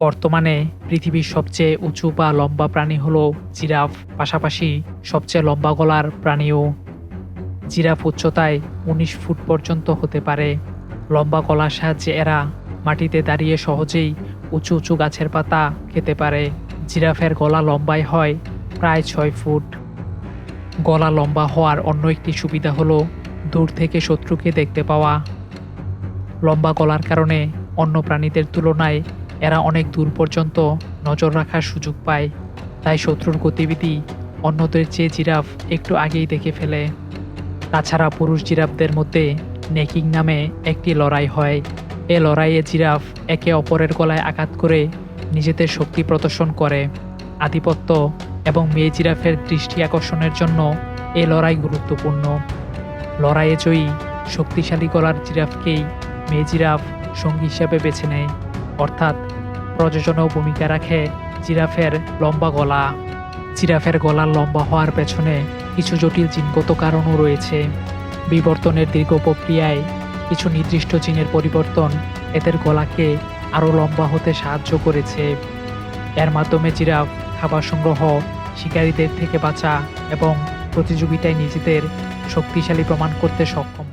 বর্তমানে পৃথিবীর সবচেয়ে উঁচু বা লম্বা প্রাণী হলো জিরাফ, পাশাপাশি সবচেয়ে লম্বা গলার প্রাণীও। জিরাফ উচ্চতায় উনিশ ফুট পর্যন্ত হতে পারে। লম্বা গলার সাহায্যে এরা মাটিতে দাঁড়িয়ে সহজেই উঁচু উঁচু গাছের পাতা খেতে পারে। জিরাফের গলা লম্বায় হয় প্রায় ছয় ফুট। গলা লম্বা হওয়ার অন্য একটি সুবিধা হলো দূর থেকে শত্রুকে দেখতে পাওয়া। লম্বা গলার কারণে অন্য প্রাণীদের তুলনায় এরা অনেক দূর পর্যন্ত নজর রাখার সুযোগ পায়। তাই শত্রুর গতিবিধি অন্যদের চেয়ে জিরাফ একটু আগেই দেখে ফেলে। তাছাড়া পুরুষ জিরাফদের মধ্যে নেকিং নামে একটি লড়াই হয়। এ লড়াইয়ে জিরাফ একে অপরের গলায় আঘাত করে নিজেদের শক্তি প্রদর্শন করে। আধিপত্য এবং মেয়ে জিরাফের দৃষ্টি আকর্ষণের জন্য এ লড়াই গুরুত্বপূর্ণ। লড়াইয়ে জয়ী শক্তিশালী গলার জিরাফকেই মেয়ে জিরাফ সঙ্গী হিসাবে বেছে নেয়। অর্থাৎ প্রযোজনেও ভূমিকা রাখে জিরাফের লম্বা গলা। জিরাফের গলা লম্বা হওয়ার পেছনে কিছু জটিল জিনগত কারণও রয়েছে। বিবর্তনের দীর্ঘ প্রক্রিয়ায় কিছু নির্দিষ্ট জিনের পরিবর্তন এদের গলাকে আরও লম্বা হতে সাহায্য করেছে। এর মাধ্যমে জিরাফ, খাবার সংগ্রহ, শিকারীদের থেকে বাঁচা এবং প্রতিযোগিতায় নিজেদের শক্তিশালী প্রমাণ করতে সক্ষম